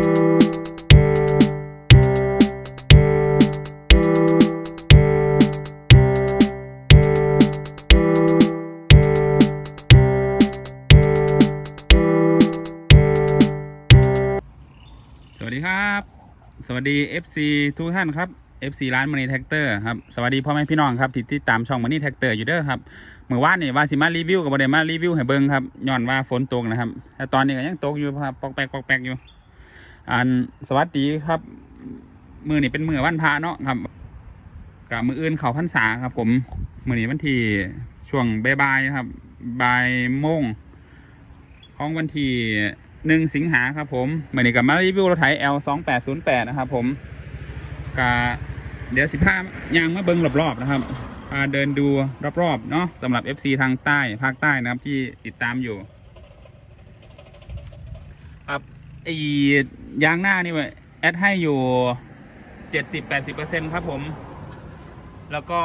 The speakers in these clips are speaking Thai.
สวัสดีครับ สวัสดี FC ทุกท่านครับ FC ร้านมันนี่แท็กเตอร์ครับ สวัสดีพ่อแม่พี่น้องครับที่ติดตามช่องมันนี่แท็กเตอร์อยู่เด้อครับเมื่อวานนี่ว่าสิมารีวิวกับบไดมารีวิวให้เบิ่งครับย้อนว่าฝนตกนะครับแต่ตอนนี้ก็ยังตกอยู่ครับปอกแปกปอกแปกอยู่ อันสวัสดีครับ มือนี่เป็นมือวันพระเนาะครับกับมืออื่นเขาพรรษาครับ ผมมือนี้วันที่ช่วงบ่ายๆครับบ่ายโมงของวันที่หนึ่งสิงหาครับ ผมมือนกับมารีวิวรถไถ L สองแปดศูนย์แปดนะครับ ผมกะเดี๋ยวสิพายางมาเบิ้งรอบๆนะครับพาเดินดูรอบๆเนาะสำหรับ FC ทางใต้ภาคใต้นะครับที่ติดตามอยู่ ครับ ไอ้ยางหน้านี่แอดให้อยู่เจ็ดสิบแปดสิบเปอร์เซ็นครับผม แล้วก็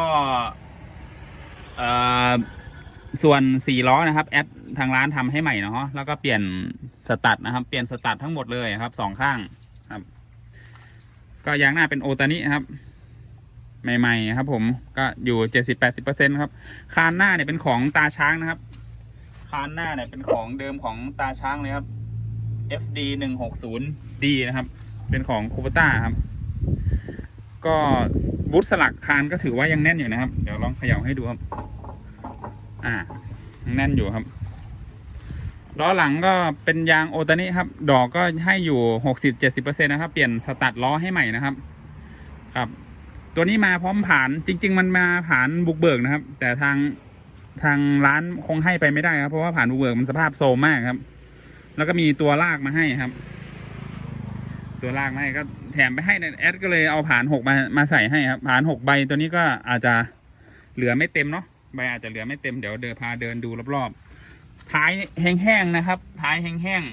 ส่วนสี่ล้อนะครับแอดทางร้านทำให้ใหม่เนาะแล้วก็เปลี่ยนสตัดนะครับ เปลี่ยนสตัดทั้งหมดเลยครับสองข้างครับ ก็ยางหน้าเป็นโอตานิครับ ใหม่ ๆ ครับ ผมก็อยู่เจ็ดสิบแปดสิบเปอร์เซ็นครับ คานหน้าเนี่ยเป็นของตาช้างนะครับ คานหน้าเนี่ยเป็นของเดิมของตาช้างเลยครับ FD หนึ่งหกศูนย์ D นะครับ เป็นของคูปต้าครับ ก็บูทสลักคานก็ถือว่ายังแน่นอยู่นะครับ เดี๋ยวลองเขย่าให้ดูครับ อ่าแน่นอยู่ครับล้อหลังก็เป็นยางโอตานิครับ ดอกก็ให้อยู่หกสิบเจ็ดสิบเปอร์เซ็นนะครับ เปลี่ยนสตัดล้อให้ใหม่นะครับ ครับ ตัวนี้มาพร้อมผ่านจริง ๆ มันมาผ่านบุกเบิกนะครับ แต่ทางทางร้านคงให้ไปไม่ได้ครับ เพราะว่าผ่านบุกเบิกมันสภาพโซมมากครับ แล้วก็มีตัวลากมาให้ครับ ตัวลากมาให้ก็แถมไปให้เนี่ยแอดก็เลยเอาผานหกมามาใส่ให้ครับผานหกใบตัวนี้ก็อาจจะเหลือไม่เต็มเนาะใบอาจจะเหลือไม่เต็มเดี๋ยวเดินพาเดินดูรอบๆท้ายแห้งๆนะครับ ท้ายแห้ง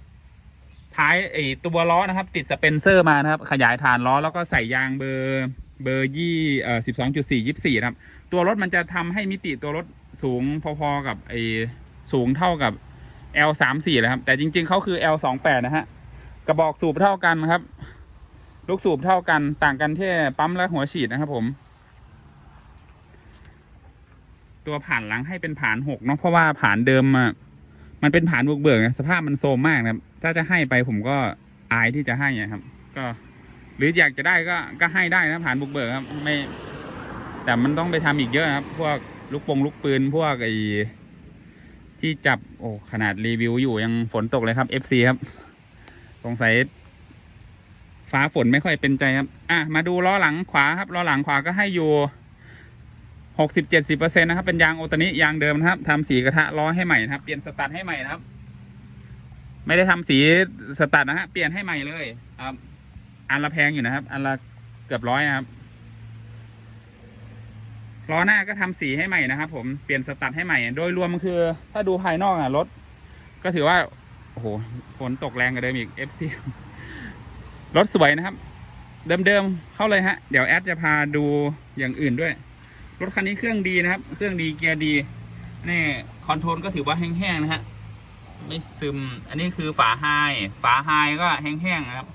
ๆท้ายไอตัวล้อนะครับ ติดสเปนเซอร์มานะครับ ขยายฐานล้อแล้วก็ใส่ยางเบอร์เบอร์ยี่เอ่อสิบสองจุดสี่ยี่สี่ครับ ตัวรถมันจะทำให้มิติตัวรถสูงพอๆกับไอสูงเท่ากับ L สามสี่เลยครับ แต่จริง ๆเขาคือ L สองแปดนะฮะ กระบอกสูบเท่ากันครับ ลูกสูบเท่ากันต่างกันแค่ปั๊มและหัวฉีดนะครับ ผม ตัวผ่านหลังให้เป็นผ่านหกเนาะเพราะว่าผ่านเดิมอะมันเป็นผ่านบุกเบิกนะสภาพมันโซมมากนะครับถ้าจะให้ไปผมก็อายที่จะให้อะครับ ก็ หรืออยากจะได้ก็ก็ให้ได้นะผ่านบุกเบิกครับ ไม่ แต่มันต้องไปทำอีกเยอะนะครับ พวกลูกปงลูกปืนพวกไอ ที่จับโอ้ขนาดรีวิวอยู่ยังฝนตกเลยครับ FC ครับสงสัยฟ้าฝนไม่ค่อยเป็นใจครับ อะ มาดูล้อหลังขวาครับล้อหลังขวาก็ให้อยู่หกสิบเจ็ดสิบเปอร์เซ็นนะครับ เป็นยางโอตานิยางเดิมนะครับทำสีกระทะล้อให้ใหม่นะครับ เปลี่ยนสตัดให้ใหม่นะครับ ไม่ได้ทำสีสตัดนะฮะ เปลี่ยนให้ใหม่เลยครับ อันละแพงอยู่นะครับ อันละเกือบร้อยครับ ล้อหน้าก็ทำสีให้ใหม่นะครับผมเปลี่ยนสตัดให้ใหม่ โดยรวมคือ ถ้าดูภายนอกอะรถ ก็ถือว่า โอ้โหฝนตกแรงกว่าเดิมอีก FC รถสวยนะครับ เดิมๆเข้าเลยฮะ เดี๋ยวแอดจะพาดูอย่างอื่นด้วย รถคันนี้เครื่องดีนะครับ เครื่องดีเกียร์ดีนี่คอนโทรลก็ถือว่าแห้งๆนะฮะไม่ซึม อันนี้คือฝาไฮฝาไฮก็แห้งๆนะครับ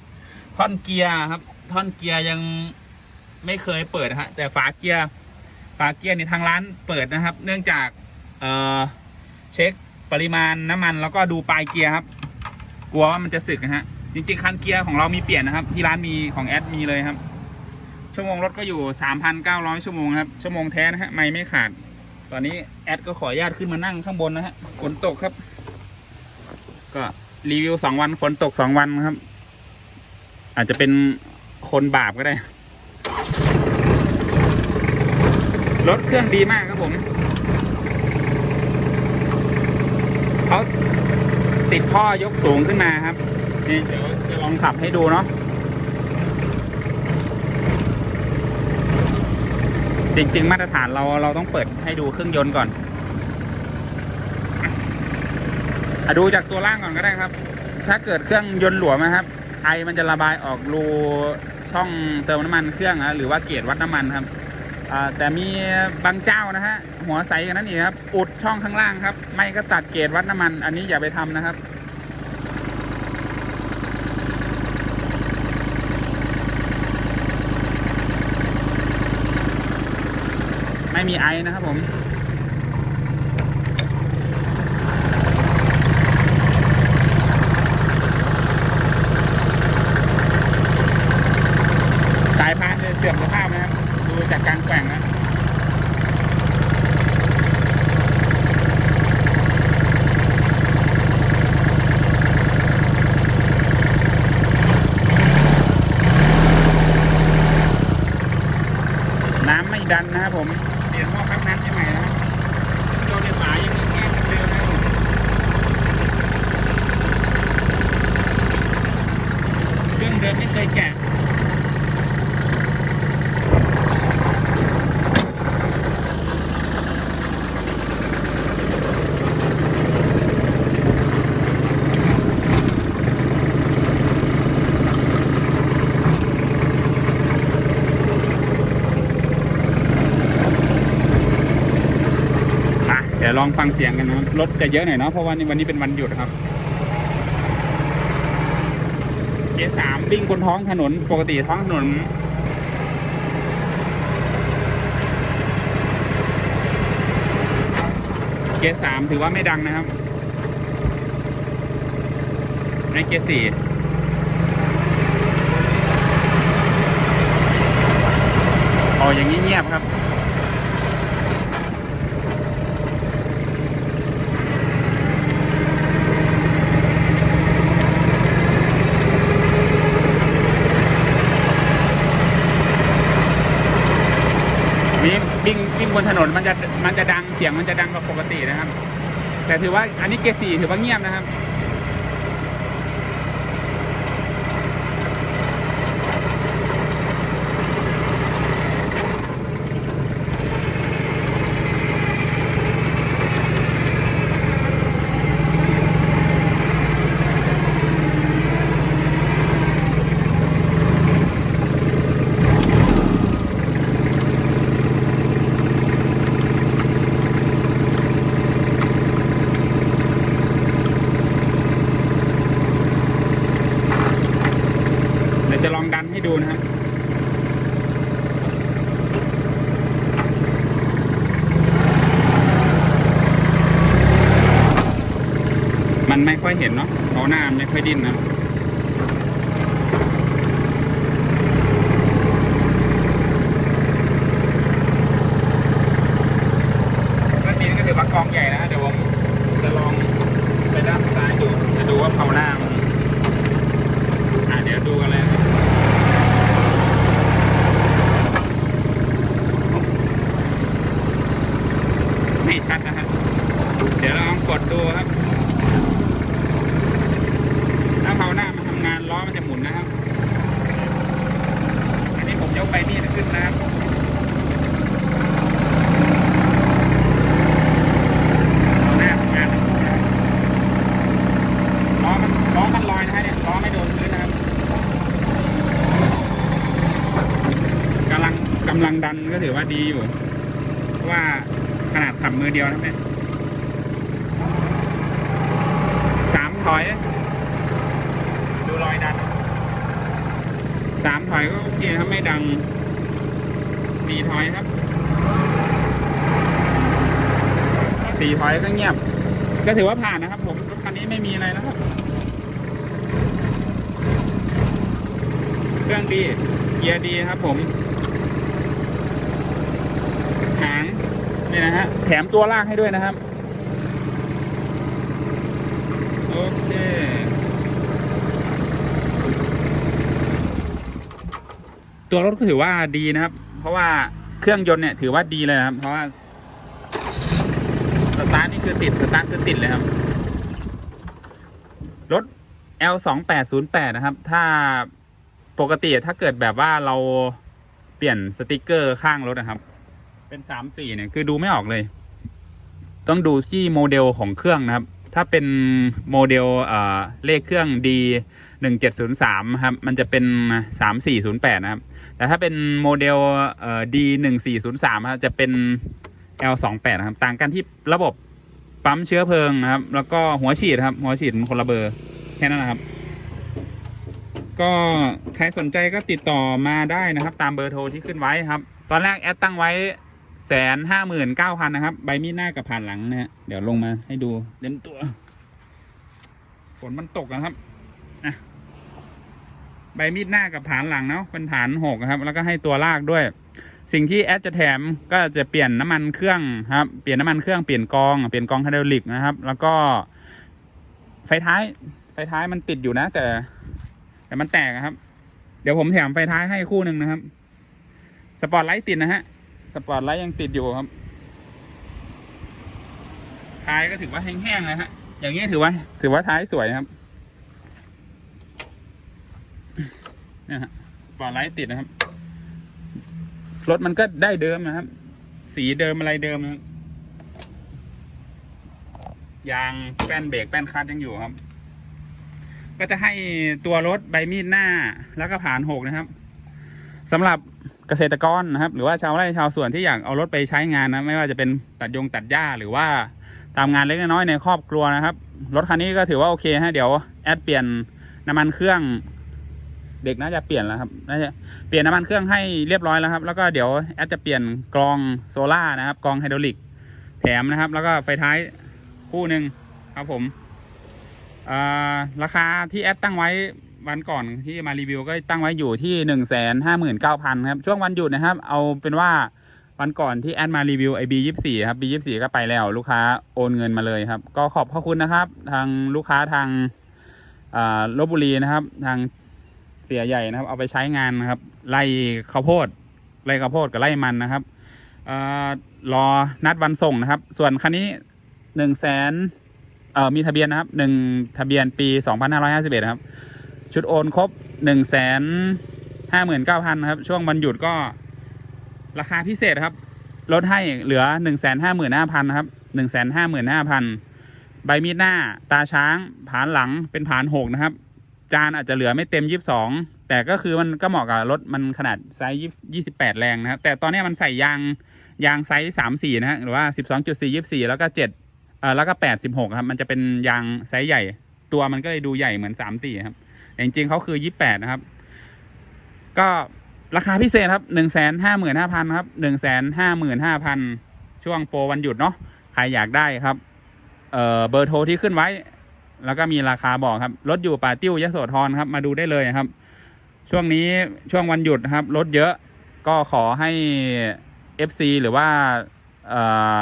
ท่อนเกียร์ครับ ท่อนเกียร์ยังไม่เคยเปิดะฮะ แต่ฝาเกียร์ ฝาเกียร์นี่ทางร้านเปิดนะครับ เนื่องจากเเช็คปริมาณน้ำมันแล้วก็ดูปลายเกียร์ครับ กลัวว่ามันจะสึกนะฮะ จริงๆคันเกียร์ของเรามีเปลี่ยนนะครับ ที่ร้านมีของแอดมีเลยครับ ชั่วโมงรถก็อยู่ 3,900 ชั่วโมงครับ ชั่วโมงแท้นะฮะไม่ไม่ขาด ตอนนี้แอดก็ขออนุญาตขึ้นมานั่งข้างบนนะฮะ ฝนตกครับ ก็รีวิวสองวันฝนตกสองวันครับ อาจจะเป็นคนบาปก็ได้ รถเครื่องดีมากครับผมเขาติดท่อยกสูงขึ้นมาครับ นี่เดี๋ยวจะลองขับให้ดูเนาะจริง ๆ มาตรฐานเราเราต้องเปิดให้ดูเครื่องยนต์ก่อนอดูจากตัวล่างก่อนก็ได้ครับ ถ้าเกิดเครื่องยนต์หลวมนะครับ ไอมันจะระบายออกรูช่องเติมน้ำมันเครื่องนะหรือว่าเกจวัดน้ำมันครับ แต่มีบางเจ้านะฮะหัวใสกันนั่นเองครับอุดช่องข้างล่างครับ ไม่ก็ตัดเกรดวัดน้ำมัน อันนี้อย่าไปทำนะครับไม่มีไอนะครับผม สายพานเสื่อมสภาพนะครับ จากการแกว่งนะน้ำไม่ดันนะครับผม เปลี่ยนหม้อพับน้ำใช่ไหมนะครับโดนในฝายังแง่เหมือนเดิมนะครับผมเครื่องเดิมไม่เคยแกะ อะเดี๋ ยวลองฟังเสียงกันนะครับรถจะเยอะหน่อยเนาะเพราะว่าวันนี้เป็นวันหยุดครับเจสามวิ่งบนท้องถนนปกติท้องถนนเกียร์สามถือว่าไม่ดังนะครับในเกียร์สี่อ๋ออย่างนี้เงียบครับ นี้วิ่งวิ่งบนถนนมันจะมันจะดังเสียงมันจะดังกว่าปกตินะครับ แต่ถือว่าอันนี้เกสี่ถือว่าเงียบนะครับ เดี๋ยวจะลองดันให้ดูนะครับ มันไม่ค่อยเห็นเนาะเพราหน้าไม่ค่อยดิ้นนะก็นี้ก็ถือว่ากองใหญ่นะเดี๋ยวผมจะลองไปด้านซ้ายดูจะดูว่าเผาหน้ามันอะเดี๋ยวดูกันเลยไม่ชัดนะครับเดี๋ยวเราลองกดดูครับาเผาหน้ามันทำงานล้อมันจะหมุนนะครับ อันนี้ผมยกไปนี่ขึ้นนะครับหน้าทำงานล้อมันล้อมันลอยนะฮะเนี่ยล้อไม่โดนพื้นนะกำลังกำลังดันก็ถือว่าดีอยู่ ว่าขนาดขับมือเดียวนะเนี่ยสามถอย อยดันสามถอยก็โอเคครับไม่ดังสี่ถอยครับสี่ถอยก็เงียบ ก็ถือว่าผ่านนะครับ ผมรถคันนี้ไม่มีอะไรนะครับ เครื่องดีเกียร์ดีครับผมหางนี่นะฮะแถมตัวลากให้ด้วยนะครับ โอเค ตัวรถก็ถือว่าดีนะครับ เพราะว่าเครื่องยนต์เนี่ยถือว่าดีเลยครับ เพราะว่าสตาร์ทนี่คือติดสตาร์ทคือติดเลยครับ รถ L 2 8 0 8นะครับ ถ้าปกติถ้าเกิดแบบว่าเราเปลี่ยนสติกเกอร์ข้างรถนะครับ เป็นสามสี่เนี่ยคือดูไม่ออกเลย ต้องดูที่โมเดลของเครื่องนะครับ ถ้าเป็นโมเดลเลขเครื่อง D หนึ่งเจ็ดศูนย์สามครับมันจะเป็นสามสี่ศูนย์แปดนะครับ แต่ถ้าเป็นโมเดล D หนึ่งสี่ศูนย์สามครับจะเป็น L 2 8นะครับ ต่างกันที่ระบบปั๊มเชื้อเพลิงนะครับ แล้วก็หัวฉีดครับ หัวฉีดมันคนละเบอร์แค่นั้นนะครับ ก็ใครสนใจก็ติดต่อมาได้นะครับ ตามเบอร์โทรที่ขึ้นไว้ครับ ตอนแรกแอดตั้งไว้ แสนห้าหมื่นเก้าพันนะครับ ใบมีดหน้ากับผ่านหลังนะฮะเดี๋ยวลงมาให้ดูเต็มตัว ฝนมันตกนะครับนะใบมีดหน้ากับฐานหลังเนาะเป็นฐานหกครับ แล้วก็ให้ตัวลากด้วย สิ่งที่แอดจะแถมก็จะเปลี่ยนน้ำมันเครื่องครับ เปลี่ยนน้ำมันเครื่องเปลี่ยนกองเปลี่ยนกองไฮดรอลิกนะครับ แล้วก็ ไฟท้าย ไฟท้ายมันติดอยู่นะ แต่ แต่มันแตกครับ เดี๋ยวผมแถมไฟท้ายให้คู่หนึ่งนะครับ สปอร์ตไลท์ติดนะฮะ สปอร์ตไลท์ยังติดอยู่ครับท้ายก็ถือว่าแห้งๆเลยฮะ อย่างนี้ถือว่า ถือว่าท้ายสวยครับเนี่ยฮะสปอร์ตไลท์ติดนะครับ รถมันก็ได้เดิมนะครับ สีเดิมอะไรเดิมนะครับยางแป้นเบรกแป้นคลัตช์ยังอยู่ครับ ก็จะให้ตัวรถใบมีดหน้า แล้วก็ผ่านหกนะครับสำหรับ เกษตรกรนะครับ หรือว่าชาวไร่ชาวสวนที่อยากเอารถไปใช้งานนะไม่ว่าจะเป็นตัดยงตัดหญ้าหรือว่าตามงานเล็กน้อยในครอบครัวนะครับ รถคันนี้ก็ถือว่าโอเคฮะเดี๋ยวแอดเปลี่ยนน้ำมันเครื่อง เด็กน่าจะเปลี่ยนแล้วครับน่าจะเปลี่ยนน้ำมันเครื่องให้เรียบร้อยแล้วครับ แล้วก็เดี๋ยวแอดจะเปลี่ยนกรองโซล่านะครับกรองไฮดรอลิกแถมนะครับ แล้วก็ไฟท้ายคู่หนึ่งครับผมราคาที่แอดตั้งไว้ วันก่อนที่มารีวิวก็ตั้งไว้อยู่ที่หนึ่งแสนห้าหมื่นเก้าพันครับ ช่วงวันหยุดนะครับ เอาเป็นว่าวันก่อนที่แอดมารีวิวไอบียี่สี่ครับบียี่สี่ก็ไปแล้ว ลูกค้าโอนเงินมาเลยครับ ก็ขอบพระคุณนะครับ ทางลูกค้าทางลบบุรีนะครับ ทางเสียใหญ่นะครับ เอาไปใช้งานนะครับไล่ข้าวโพดไล่ข้าวโพดกับไล่มันนะครับรอนัดวันส่งนะครับ ส่วนคันนี้หนึ่งแสนมีทะเบียนนะครับหนึ่งทะเบียนปี2551ครับ ชุดโอนครบ1 5 9 0 0 0ครับ ช่วงวันหยุดก็ราคาพิเศษครับลดให้เหลือ1 5 5 0 0 0นะครับ1 5 5 5 0 0ใบมีดหน้าตาช้าง ผานหลังเป็นผานหกนะครับ จานอาจจะเหลือไม่เต็ม22แต่ก็คือมันก็เหมาะกับรถมันขนาดไซส์20 28แรงนะครับ แต่ตอนนี้มันใส่ยางยางไซส์34นะฮะหรือว่า12.4 24แล้วก็7เอ่อแล้วก็แปดสิบหกครับ มันจะเป็นยางไซส์ใหญ่ ตัวมันก็เลยดูใหญ่เหมือนสามสี่ครับ แต่จริงๆเขาคือยี่แปดนะครับ ก็ราคาพิเศษครับหนึ่งแสนห้าหมื่นห้าพันครับหนึ่งแสนห้าหมื่นห้าพันช่วงโปรวันหยุดเนาะใครอยากได้ครับ เอ่อเบอร์โทรที่ขึ้นไว้ แล้วก็มีราคาบอกครับรถอยู่ป่าติ้วยโสธรครับ มาดูได้เลยครับ ช่วงนี้ช่วงวันหยุดนะครับรถเยอะก็ขอให้ FC หรือว่าเอ่อ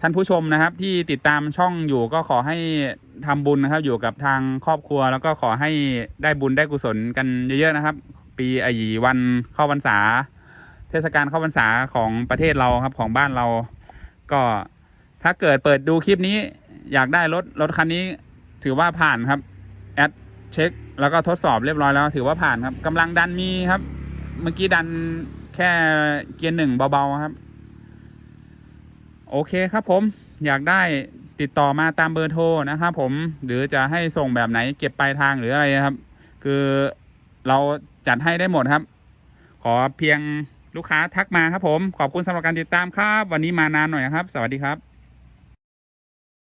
ท่านผู้ชมนะครับที่ติดตามช่องอยู่ก็ขอให้ทำบุญนะครับ อยู่กับทางครอบครัว แล้วก็ขอให้ได้บุญได้กุศลกันเยอะๆนะครับ ปีไอ้วันเข้าพรรษา เทศกาลเข้าพรรษาของประเทศเราครับของบ้านเรา ก็ถ้าเกิดเปิดดูคลิปนี้ อยากได้รถรถคันนี้ ถือว่าผ่านครับแอดเช็ค แล้วก็ทดสอบเรียบร้อยแล้ว ถือว่าผ่านครับกำลังดันมีครับ เมื่อกี้ดันแค่เกียร์หนึ่งเบาๆครับ โอเคครับผมอยากได้ติดต่อมาตามเบอร์โทรนะครับผมหรือจะให้ส่งแบบไหนเก็บปลายทางหรืออะไรครับ คือเราจัดให้ได้หมดครับ ขอเพียงลูกค้าทักมาครับผม ขอบคุณสำหรับการติดตามครับ วันนี้มานานหน่อยนะครับ สวัสดีครับ